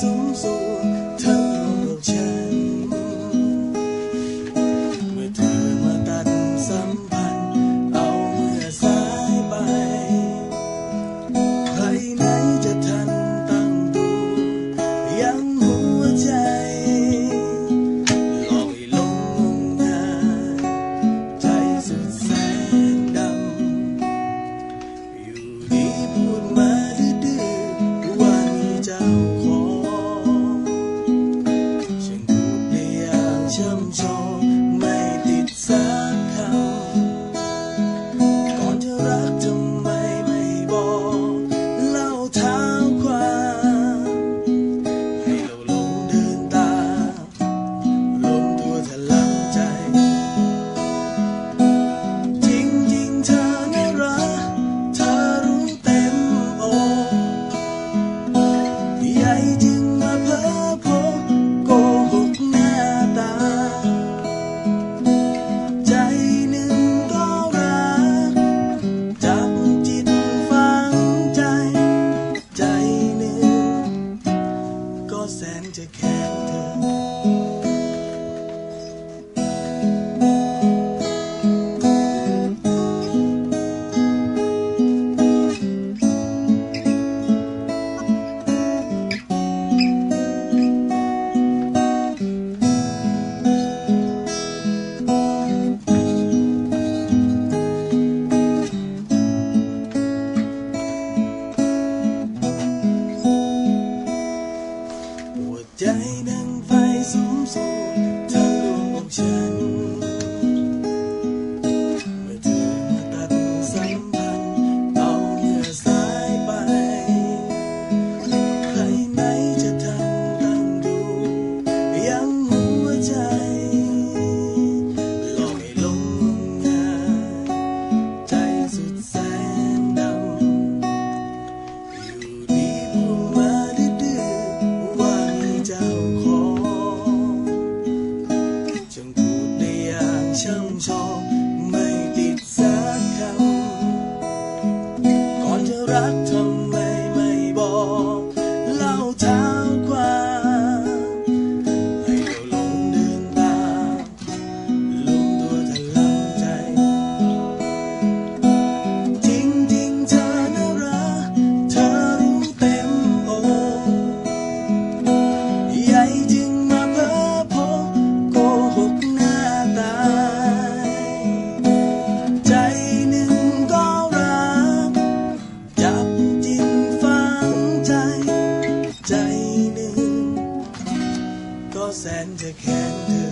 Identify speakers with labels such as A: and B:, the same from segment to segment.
A: สูงสู่ แต่แค่เธอ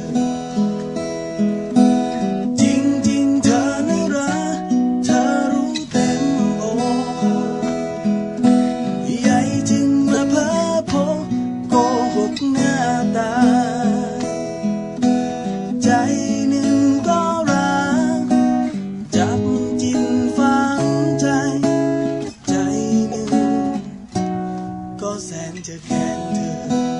A: จริงๆเธอน่ารักเธอรู้เต็มอกใหญ่จึงมาเพอพกโกหกหน้าตา ใจหนึ่งก็รัก จับจินฟังใจ ใจหนึ่งก็แสนจะแค้นเธอ